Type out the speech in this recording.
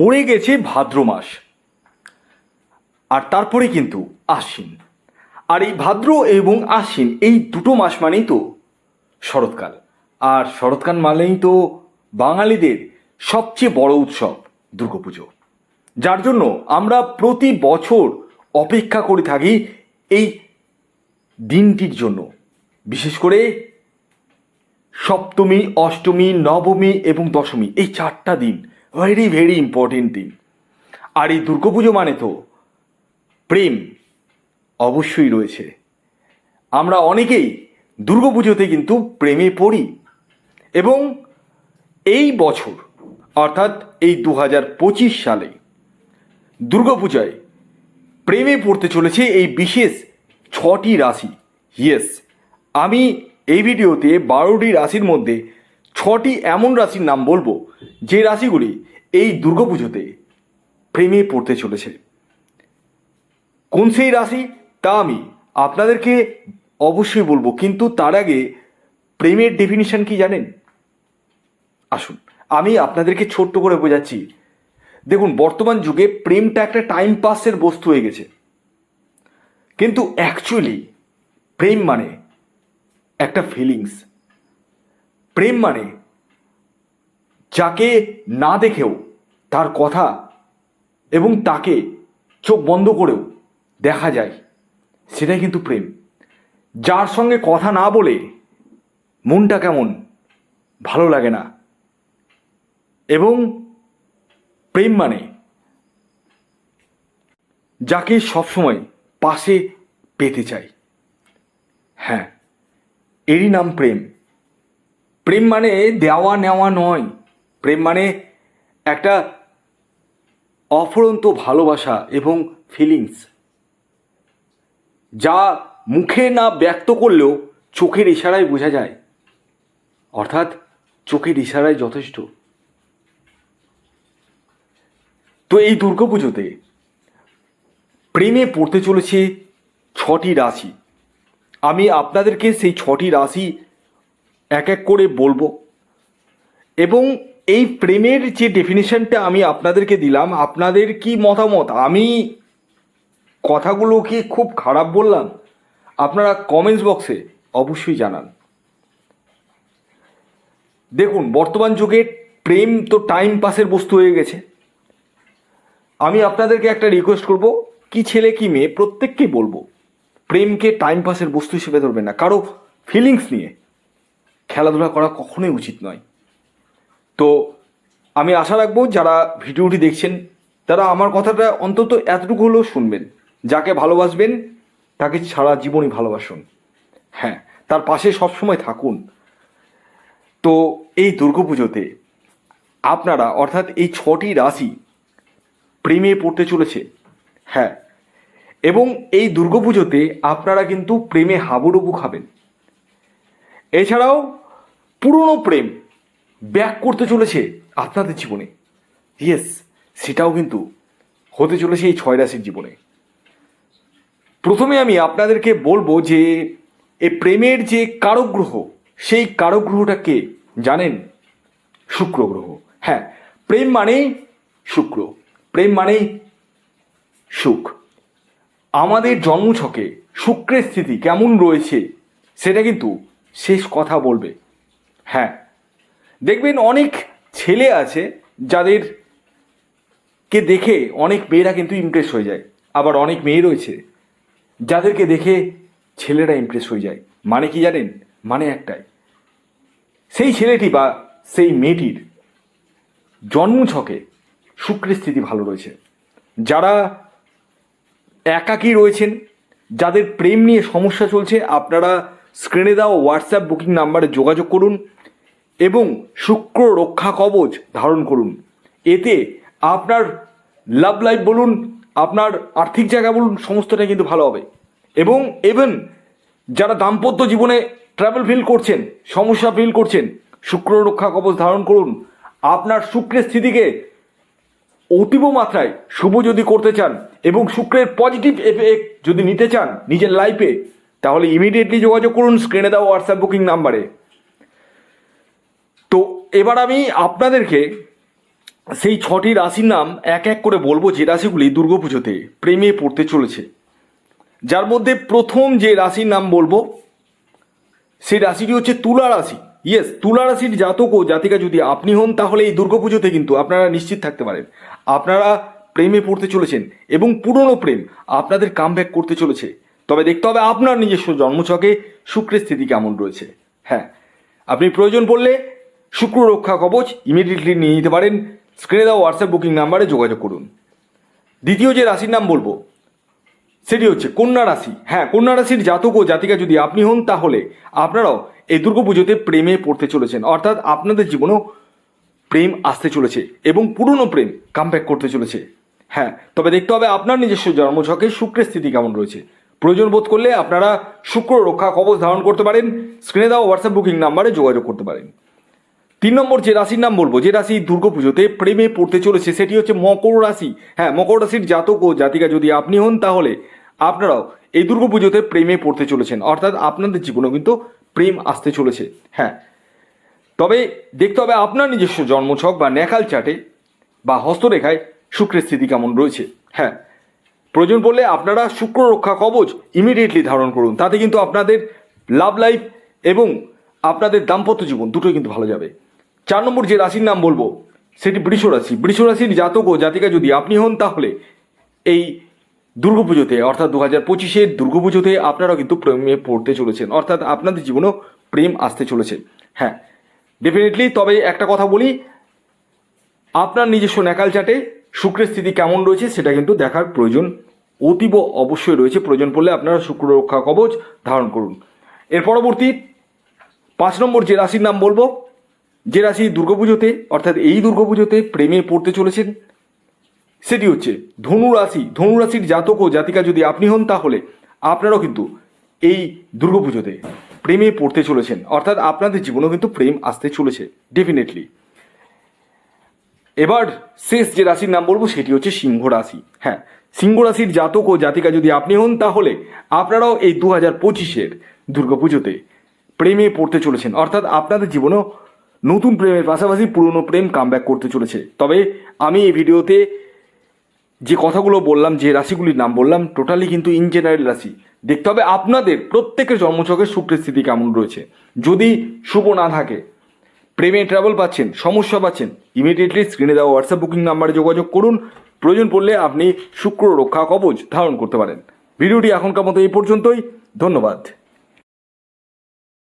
পড়ে গেছে ভাদ্র মাস। আর তারপরে কিন্তু আশ্বিন। আর এই ভাদ্র এবং আশ্বিন, এই দুটো মাস মানেই তো শরৎকাল। আর শরৎকাল মানেই তো বাঙালিদের সবচেয়ে বড় উৎসব, দুর্গাপুজো। যার জন্য আমরা প্রতি বছর অপেক্ষা করে থাকি এই দিনটির জন্য। বিশেষ করে সপ্তমী, অষ্টমী, নবমী এবং দশমী, এই চারটা দিন। ভেরি ভেরি ইম্পর্টেন্ট দিন আর এই দুর্গাপুজো মানে তো প্রেম অবশ্যই রয়েছে। আমরা অনেকেই দুর্গাপুজোতে কিন্তু প্রেমে পড়ি এবং এই বছর, অর্থাৎ এই দু হাজার পঁচিশ সালে দুর্গাপূজায় প্রেমে পড়তে চলেছে এই বিশেষ ছটি রাশি। ইয়েস আমি এই ভিডিওতে বারোটি রাশির মধ্যে ছটি এমন রাশির নাম বলব যে রাশিগুলি এই দুর্গাপুজোতে প্রেমে পড়তে চলেছে। কোন সেই রাশি? তা আমি আপনাদেরকে অবশ্যই বলব, কিন্তু তার আগে প্রেমের ডেফিনিশন কি জানেন? আসুন, আমি আপনাদেরকে ছোট্ট করে বোঝাচ্ছি। দেখুন, বর্তমান যুগে প্রেমটা একটা টাইম পাসের বস্তু হয়ে গেছে। কিন্তু অ্যাকচুয়ালি প্রেম মানে একটা ফিলিংস প্রেম মানে? যাকে না দেখেও তার কথা এবং তাকে চোখ বন্ধ করেও দেখা যায়, সেটাই কিন্তু প্রেম। যার সঙ্গে কথা না বলে মনটা কেমন ভালো লাগে না। এবং প্রেম মানে? যাকে সবসময় পাশে পেতে চাই হ্যাঁ এরই নাম প্রেম। প্রেম মানে দেওয়া নেওয়া নয়। প্রেম মানে একটা অফরন্ত ভালোবাসা এবং ফিলিংস যা মুখে না ব্যক্ত করলেও চোখের ইশারায় বোঝা যায়। অর্থাৎ চোখের ইশারায় যথেষ্ট। তো এই দুর্গাপুজোতে প্রেমে পড়তে চলেছে ছটি রাশি। আমি আপনাদেরকে সেই ছটি রাশি এক এক করে বলব। এবং এই প্রেমের যে ডেফিনেশনটা আমি আপনাদেরকে দিলাম, আপনাদের কি মতামত? আমি কথাগুলো কি খুব খারাপ বললাম। আপনারা কমেন্টস বক্সে অবশ্যই জানান। দেখুন, বর্তমান যুগে প্রেম তো টাইম পাসের বস্তু হয়ে গেছে। আমি আপনাদেরকে একটা রিকোয়েস্ট করব, কি ছেলে, কি মেয়ে প্রত্যেককেই বলব, প্রেমকে টাইম পাসের বস্তু হিসেবে ধরবেন না। কারও ফিলিংস নিয়ে। খেলাধুলা করা কখনোই উচিত নয়। তো আমি আশা রাখব যারা ভিডিওটি দেখছেন, তারা আমার কথাটা অন্তত এতটুকু হলেও শুনবেন। যাকে ভালোবাসবেন, তাকে সারা জীবনই ভালোবাসুন। হ্যাঁ তার পাশে সবসময় থাকুন। তো এই দুর্গাপুজোতে আপনারা, অর্থাৎ এই ছটি রাশি প্রেমে পড়তে চলেছে। হ্যাঁ এবং এই দুর্গাপুজোতে আপনারা কিন্তু প্রেমে হাবুডুবু খাবেন। এছাড়াও পুরনো প্রেম ব্যাক করতে চলেছে আপনাদের জীবনে। ইয়েস সেটাও কিন্তু হতে চলেছে এই ছয় রাশির জীবনে। প্রথমে আমি আপনাদেরকে বলব যে এই প্রেমের যে কারগ্রহ, সেই কারগ্রহটা কে জানেন? শুক্র গ্রহ। হ্যাঁ প্রেম মানেই শুক্র। প্রেম মানেই সুখ। আমাদের জন্মছকে শুক্রের স্থিতি কেমন রয়েছে, সেটা কিন্তু শেষ কথা বলবে। হ্যাঁ। দেখবেন অনেক ছেলে আছে যাদের কে দেখে অনেক মেয়েরা কিন্তু ইমপ্রেস হয়ে যায়। আবার অনেক মেয়ে রয়েছে যাদেরকে দেখে ছেলেরা ইমপ্রেস হয়ে যায়। মানে কি জানেন? মানে একটাই। সেই ছেলেটি বা সেই মেয়েটির জন্মছকে শুক্রের স্থিতি ভালো রয়েছে। যারা একাকী রয়েছেন, যাদের প্রেম নিয়ে সমস্যা চলছে, আপনারা স্ক্রিনে দেওয়া হোয়াটসঅ্যাপ বুকিং নাম্বারে যোগাযোগ করুন এবং শুক্র রক্ষা কবচ ধারণ করুন। এতে আপনার লাভ লাইফ বলুন, আপনার আর্থিক জায়গা বলুন, সমস্তটাই কিন্তু ভালো হবে। এবং ইভেন যারা দাম্পত্য জীবনে ট্রাভেল ফিল করছেন, সমস্যা ফিল করছেন, শুক্র রক্ষা কবচ ধারণ করুন। আপনার শুক্রের স্থিতিকে অতীব মাত্রায় শুভ যদি করতে চান এবং শুক্রের পজিটিভ এফেক্ট যদি নিতে চান, নিজের লাইফে তাহলে ইমিডিয়েটলি যোগাযোগ করুন স্ক্রিনে দেওয়া হোয়াটসঅ্যাপ বুকিং নাম্বারে তো এবার আমি আপনাদেরকে সেই ছটি রাশির নাম এক এক করে বলব, যে রাশিগুলি দুর্গাপুজোতে প্রেমে পড়তে চলেছে। যার মধ্যে প্রথম যে রাশির নাম বলব, সেই রাশিটি হচ্ছে তুলা রাশি। ইয়েস তুলা রাশির জাতক ও জাতিকা যদি আপনি হন, তাহলে এই দুর্গাপুজোতে কিন্তু আপনারা নিশ্চিত থাকতে পারেন। আপনারা প্রেমে পড়তে চলেছেন এবং পুরনো প্রেম আপনাদের কাম করতে চলেছে। তবে দেখতে হবে আপনার নিজস্ব জন্মছকে শুক্রের স্থিতি কেমন রয়েছে। হ্যাঁ আপনি প্রয়োজন পড়লে শুক্র রক্ষা কবচ ইমিডিয়েটলি নিয়ে নিতে পারেন। স্ক্রিনে দেওয়া হোয়াটসঅ্যাপ বুকিং নাম্বারে যোগাযোগ করুন। দ্বিতীয় যে রাশির নাম বলব, সেটি হচ্ছে কন্যা রাশি। হ্যাঁ কন্যা রাশির জাতক ও জাতিকা যদি আপনি হন, তাহলে আপনারাও এই দুর্গাপুজোতে প্রেমে পড়তে চলেছেন। অর্থাৎ আপনাদের জীবনেও প্রেম আসতে চলেছে এবং পুরনো প্রেম কামব্যাক করতে চলেছে। হ্যাঁ তবে দেখতে হবে আপনার নিজস্ব জন্মছকে শুক্রের স্থিতি কেমন রয়েছে। প্রয়োজন বোধ করলে আপনারা শুক্র রক্ষা কবচ ধারণ করতে পারেন। স্ক্রিনে দেওয়া হোয়াটসঅ্যাপ বুকিং নাম্বারে যোগাযোগ করতে পারেন। তিন নম্বর যে রাশির নাম বলব, যে রাশি দুর্গাপুজোতে প্রেমে পড়তে চলেছে, সেটি হচ্ছে মকর রাশি। হ্যাঁ মকর রাশির জাতক ও জাতিকা যদি আপনি হন, তাহলে আপনারাও এই দুর্গাপুজোতে প্রেমে পড়তে চলেছেন। অর্থাৎ আপনাদের জীবনেও কিন্তু প্রেম আসতে চলেছে। হ্যাঁ তবে দেখতে হবে আপনার নিজস্ব জন্মছক বা ন্যাকাল চাটে বা হস্তরেখায় শুক্রের স্থিতি কেমন রয়েছে। হ্যাঁ প্রয়োজন পড়লে আপনারা শুক্র রক্ষা কবচ ইমিডিয়েটলি ধারণ করুন। তাতে কিন্তু আপনাদের লাভ লাইফ এবং আপনাদের দাম্পত্য জীবন দুটোই কিন্তু ভালো যাবে। চার নম্বর যে রাশির নাম বলব, সেটি বৃষ রাশি। বৃষ রাশির জাতক ও জাতিকা যদি আপনি হন, তাহলে এই দুর্গাপুজোতে, অর্থাৎ দু হাজার পঁচিশের দুর্গাপুজোতে আপনারাও কিন্তু প্রেমে পড়তে চলেছেন। অর্থাৎ আপনাদের জীবনেও প্রেম আসতে চলেছে। হ্যাঁ ডেফিনেটলি তবে একটা কথা বলি, আপনার নিজস্ব ন্যাকাল চাটে শুক্রের স্থিতি কেমন রয়েছে সেটা কিন্তু দেখার প্রয়োজন অতীব অবশ্যই রয়েছে। প্রয়োজন পড়লে আপনারা শুক্র রক্ষা কবচ ধারণ করুন। এর পরবর্তী পাঁচ নম্বর যে রাশির নাম বলব, যে রাশি দুর্গাপুজোতে, অর্থাৎ এই দুর্গাপুজোতে প্রেমে পড়তে চলেছেন, সেটি হচ্ছে ধনু রাশি। ধনু রাশির জাতক ও জাতিকা যদি আপনি হন তাহলে আপনারাও কিন্তু এই দুর্গাপুজোতে প্রেমে পড়তে চলেছেন। অর্থাৎ আপনাদের জীবনেও কিন্তু প্রেম আসতে চলেছে ডেফিনেটলি এবার শেষ যে রাশির নাম বলব সেটি হচ্ছে সিংহ রাশি। হ্যাঁ সিংহ রাশির জাতক ও জাতিকা যদি আপনি হন, তাহলে আপনারাও এই দু হাজার পঁচিশের দুর্গাপুজোতে প্রেমে পড়তে চলেছেন। অর্থাৎ আপনাদের জীবনেও নতুন প্রেমের পাশাপাশি পুরনো প্রেম কামব্যাক করতে চলেছে। তবে আমি এই ভিডিওতে যে কথাগুলো বললাম, যে রাশিগুলির নাম বললাম টোটালি কিন্তু ইন জেনারেল রাশি। দেখতে হবে আপনাদের প্রত্যেকের জন্মছকের শুক্রের স্থিতি কেমন রয়েছে। যদি শুভ না থাকে প্রেমে ট্রাভেল পাচ্ছেন, সমস্যা পাচ্ছেন ইমিডিয়েটলি স্ক্রিনে দেওয়া হোয়াটসঅ্যাপ বুকিং নাম্বারে যোগাযোগ করুন। প্রয়োজন পড়লে আপনি শুক্র রক্ষা কবচ ধারণ করতে পারেন। ভিডিওটি এখনকার মতো এই পর্যন্তই, ধন্যবাদ।